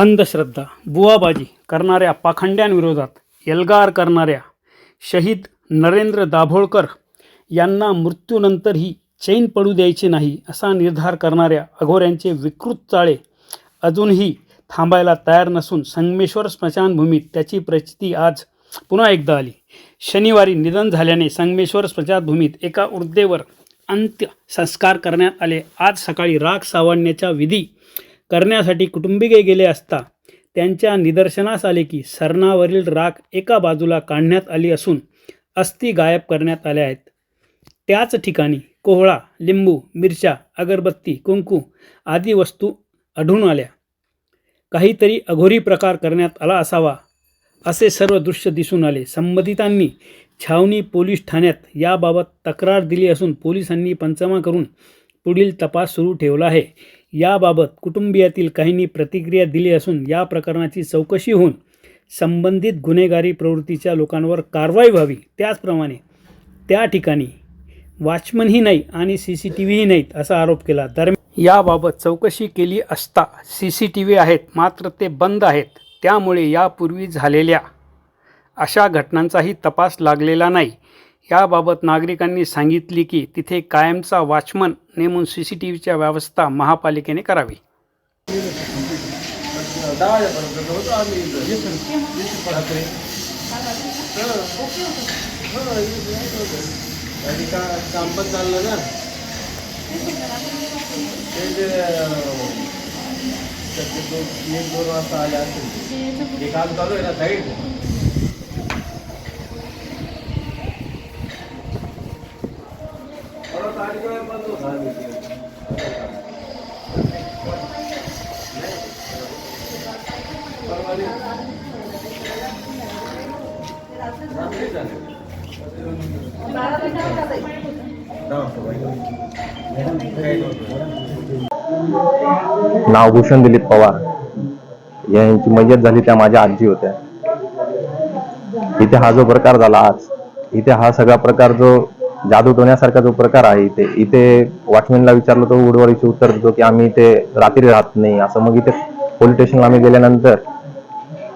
अंधश्रद्धा बुवाबाजी करणाऱ्या पाखंड्यांविरोधात एल्गार करणाऱ्या शहीद नरेंद्र दाभोळकर यांना मृत्यूनंतरही चैन पडू द्यायचे नाही असा निर्धार करणाऱ्या अघोऱ्यांचे विकृत चाळे अजूनही थांबायला तयार नसून संगमेश्वर स्मशानभूमीत त्याची प्रचिती आज पुन्हा एकदा आली. शनिवारी निधन झाल्याने संगमेश्वर स्मशानभूमीत एका उर्देवर अंत्य संस्कार करण्यात आले. आज सकाळी राग सावळण्याचा विधी करण्यासाठी कुटुंबिके गेले असता त्यांच्या निदर्शनास आले की सरणावरील राख एका बाजूला काढण्यात आली असून अस्थी गायब करण्यात आल्या आहेत. त्याच ठिकाणी कोहळा लिंबू मिरच्या अगरबत्ती कुंकू आदी वस्तू आढळून आल्या. काहीतरी अघोरी प्रकार करण्यात आला असावा असे सर्व दृश्य दिसून आले. संबंधितांनी छावणी पोलीस ठाण्यात याबाबत तक्रार दिली असून पोलिसांनी पंचमा करून पुढील तपास सुरू ठेवला आहे. याबाबत कुटुंबियातील काहींनी प्रतिक्रिया दिली असून या प्रकरणाची चौकशी होऊन संबंधित गुन्हेगारी प्रवृत्तीच्या लोकांवर कारवाई व्हावी. त्याचप्रमाणे त्या ठिकाणी वॉचमनही नाही आणि सी सी टी व्हीही नाहीत असा आरोप केला. दरम्यान याबाबत चौकशी केली असता सी सी टी व्ही आहेत मात्र ते बंद आहेत. त्यामुळे यापूर्वी झालेल्या अशा घटनांचाही तपास लागलेला नाही. याबाबत नागरिकांनी सांगितली की तिथे कायमचा वॉचमन नेमून सी सी टी व्हीच्या व्यवस्था महापालिकेने करावी. चाललं ना एक दोन वाजता आले असतील हे काम चालू आहे ना साईड परत आणि काय बंद होतं आम्ही. परवाने. रात्री झाले. नाव भूषण दिलीप पवार. यांची मयत झाली त्या माझ्या आजी होत्या. इथे हा जो प्रकार झाला आज इथे हा सगळा प्रकार जो जादू टोण्यासारखा जो प्रकार आहे इथे इथे वॉचमॅनला विचारलं तो उडवाडीचे उत्तर देतो की आम्ही इथे रात्री राहत नाही. असं मग इथे पोलीस स्टेशनला आम्ही गेल्यानंतर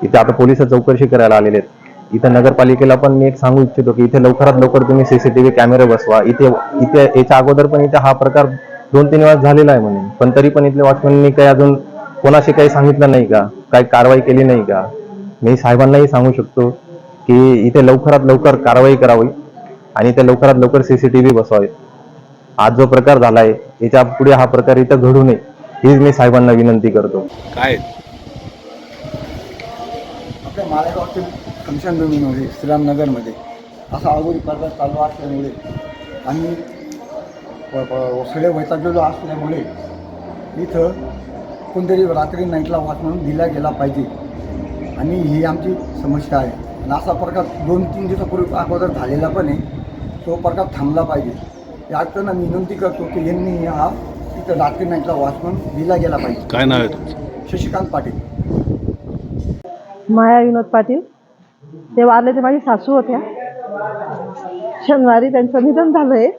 इथे आता पोलीस चौकशी करायला आलेले आहेत. इथं नगरपालिकेला पण मी एक सांगू इच्छितो की इथे लवकरात लवकर तुम्ही सीसीटीव्ही कॅमेरे बसवा. इथे इथे याच्या अगोदर पण इथे हा प्रकार दोन तीन वेळा झालेला आहे म्हणे. पण तरी पण इथल्या वॉचमॅननी काही अजून कोणाशी काही सांगितलं नाही का? काही कारवाई केली नाही का? मी साहेबांनाही सांगू शकतो की इथे लवकरात लवकर कारवाई करावी. आणि इथे लवकरात लवकर सीसीटीव्ही बसवावे. आज जो प्रकार झालाय याच्यापुढे हा प्रकार इथं घडू नये हीच मी साहेबांना विनंती करतो. काय? आपल्या मालेगावच्या स्मशानभूमीमध्ये श्रीरामनगरमध्ये असा अगोदी प्रकार चालू असल्यामुळे आणि सगळे वैतागलेलो असल्यामुळे इथं कोणतरी रात्री नाईटला वाच म्हणून दिला गेला पाहिजे. आणि ही आमची समस्या आहे. आणि असा प्रकार दोन तीन दिवसापूर्वी अगोदर झालेला पण आहे. तो प्रकार थांबला पाहिजे. याकडनं मी विनंती करतो की यांनी हा इथं रात्री नाईटला वाच म्हणून दिला गेला पाहिजे. काय नाव आहे तुमचं? शशिकांत पाटील. माया विनोद पाटील. ते वारले ते माझी सासू होत्या. शनिवारी त्यांचं निधन झालं आहे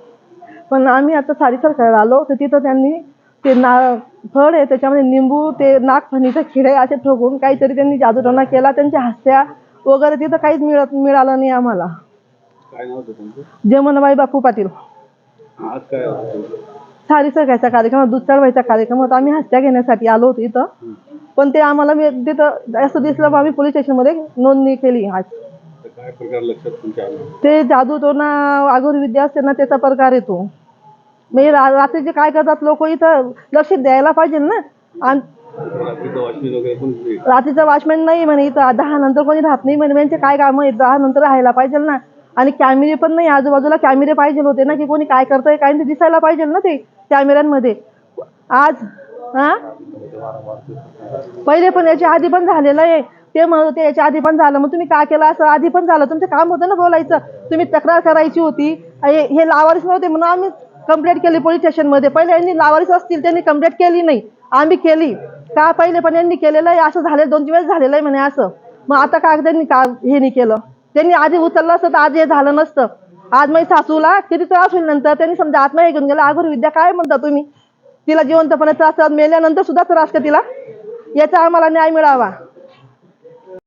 पण आम्ही आता साडीसरकडे आलो. तर तिथं त्यांनी ते ना फळ आहे त्याच्यामध्ये निंबू ते नागफणीचे खिडे असे ठोकून काहीतरी त्यांनी जादूटोणा केला. त्यांच्या हस्त्या वगैरे तिथं काहीच मिळत मिळालं नाही आम्हाला. काय नाव होतं तुमचं? जमनबाई बापू पाटील. आज काय होतं तुमचं? साडी सरकायचा कार्यक्रम दूध चढवायचा कार्यक्रम होता. आम्ही हस्त्या घेण्यासाठी आलो होतो इथं. पण ते आम्हाला तिथं असं दिसलं मग आम्ही पोलीस स्टेशनमध्ये नोंदणी केली. आज तर काय प्रकार लक्षात तुमच्या आला ते जादू तो ना आगोर विद्या असते ना त्याचा प्रकार येतो. म्हणजे रा- रात्रीचे काय करतात लोक इथं लक्ष द्यायला पाहिजे ना. आणि रात्रीचं वगैरे पण. रात्रीचं वॉचमॅन नाही म्हणे इथं. दहा नंतर कोणी राहत नाही म्हणे. यांचे काय काम आहे दहा नंतर राहायला पाहिजे ना. आणि कॅमेरे पण नाही आजूबाजूला कॅमेरे पाहिजे होते ना की कोणी काय करतंय काय ते दिसायला पाहिजे ना ते कॅमेऱ्यांमध्ये. आज हा? पहिले पण याच्या आधी पण झालेलं आहे. ते म्हणत होते याच्या आधी पण झालं. मग तुम्ही काय केलं? असं आधी पण झालं. तुमचं काम होतं ना बोलायचं. तुम्ही तक्रार करायची होती. हे हे लावारीस नव्हते म्हणून आम्ही कंप्लेंट केली पोलीस स्टेशनमध्ये पहिले यांनी लावारीस असतील त्यांनी कंप्लेंट केली नाही. आम्ही केली. का पहिले पण यांनी केलेलं आहे? असं झालं दोन तीन वेळेस झालेलं आहे म्हणे असं. मग आता काय त्यांनी का हे नाही केलं? त्यांनी आधी उचललं असतं तर आज हे झालं नसतं. आज माझी सासूला किती त्रास होईल नंतर? त्यांनी समजा आत्मा घेऊन गेला अगोदर विद्या काय म्हणता तुम्ही? तिला जिवंतपणे त्रास मेल्यानंतर सुद्धा त्रास का तिला? याचा आम्हाला न्याय मिळावा.